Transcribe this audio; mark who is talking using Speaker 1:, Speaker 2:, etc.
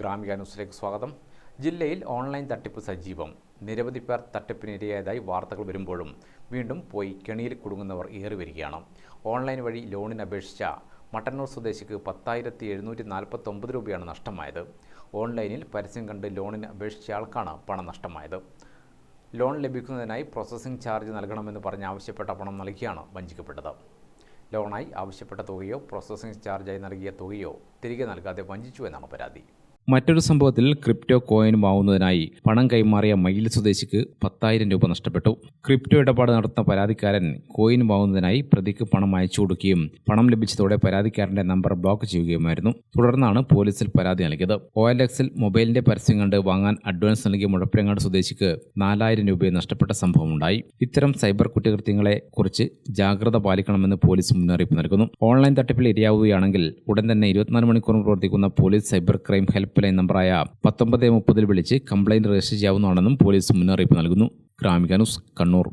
Speaker 1: ഗ്രാമിക ന്യൂസിലേക്ക് സ്വാഗതം. ജില്ലയിൽ ഓൺലൈൻ തട്ടിപ്പ് സജീവം. നിരവധി പേർ തട്ടിപ്പിനിരയായതായി വാർത്തകൾ വരുമ്പോഴും വീണ്ടും പോയി കെണിയിൽ കുടുങ്ങുന്നവർ ഏറി വരികയാണ് ഓൺലൈൻ വഴി ലോണിന് അപേക്ഷിച്ച മട്ടന്നൂർ സ്വദേശിക്ക് പത്തായിരത്തി എഴുന്നൂറ്റി നാൽപ്പത്തൊമ്പത് രൂപയാണ് നഷ്ടമായത്. ഓൺലൈനിൽ പരസ്യം കണ്ട് ലോണിന് അപേക്ഷിച്ച ആൾക്കാണ് പണം നഷ്ടമായത്. ലോൺ ലഭിക്കുന്നതിനായി പ്രോസസ്സിംഗ് ചാർജ് നൽകണമെന്ന് പറഞ്ഞ് ആവശ്യപ്പെട്ട പണം നൽകിയാണ് വഞ്ചിക്കപ്പെട്ടത്. ലോണായി ആവശ്യപ്പെട്ട തുകയോ പ്രോസസ്സിംഗ് ചാർജായി നൽകിയ തുകയോ തിരികെ നൽകാതെ വഞ്ചിച്ചു എന്നാണ് പരാതി. മറ്റൊരു സംഭവത്തിൽ ക്രിപ്റ്റോ കോയിൻ വാങ്ങുന്നതിനായി പണം കൈമാറിയ മയിൽ സ്വദേശിക്ക് പത്തായിരം രൂപ നഷ്ടപ്പെട്ടു. ക്രിപ്റ്റോ ഇടപാട് നടത്തുന്ന പരാതിക്കാരൻ കോയിൻ വാങ്ങുന്നതിനായി പ്രതിക്ക് പണം അയച്ചു കൊടുക്കുകയും പണം ലഭിച്ചതോടെ പരാതിക്കാരന്റെ നമ്പർ ബ്ലോക്ക് ചെയ്യുകയുമായിരുന്നു. തുടർന്നാണ് പോലീസിൽ പരാതി നൽകിയത്. ഒ എൽ എക്സിൽ മൊബൈലിന്റെ പരസ്യം കണ്ട് വാങ്ങാൻ അഡ്വാൻസ് നൽകിയ മുഴപ്പിലങ്ങാട് സ്വദേശിക്ക് നാലായിരം രൂപയെ നഷ്ടപ്പെട്ട സംഭവമുണ്ടായി. ഇത്തരം സൈബർ കുറ്റകൃത്യങ്ങളെ കുറിച്ച് ജാഗ്രത പാലിക്കണമെന്ന് പോലീസ് മുന്നറിയിപ്പ് നൽകുന്നു. ഓൺലൈൻ തട്ടിപ്പിൽ ഇരയാവുകയാണെങ്കിൽ ഉടൻ തന്നെ ഇരുപത്തിനാല് മണിക്കൂറും പ്രവർത്തിക്കുന്ന police cyber crime helpline നമ്പറായ പത്തൊമ്പത് മുപ്പതിൽ വിളിച്ച് കംപ്ലൈന്റ് രജിസ്റ്റർ ചെയ്യാവുന്നതാണെന്നും പോലീസ് മുന്നറിയിപ്പ് നൽകുന്നു. ഗ്രാമിക ന്യൂസ് കണ്ണൂർ.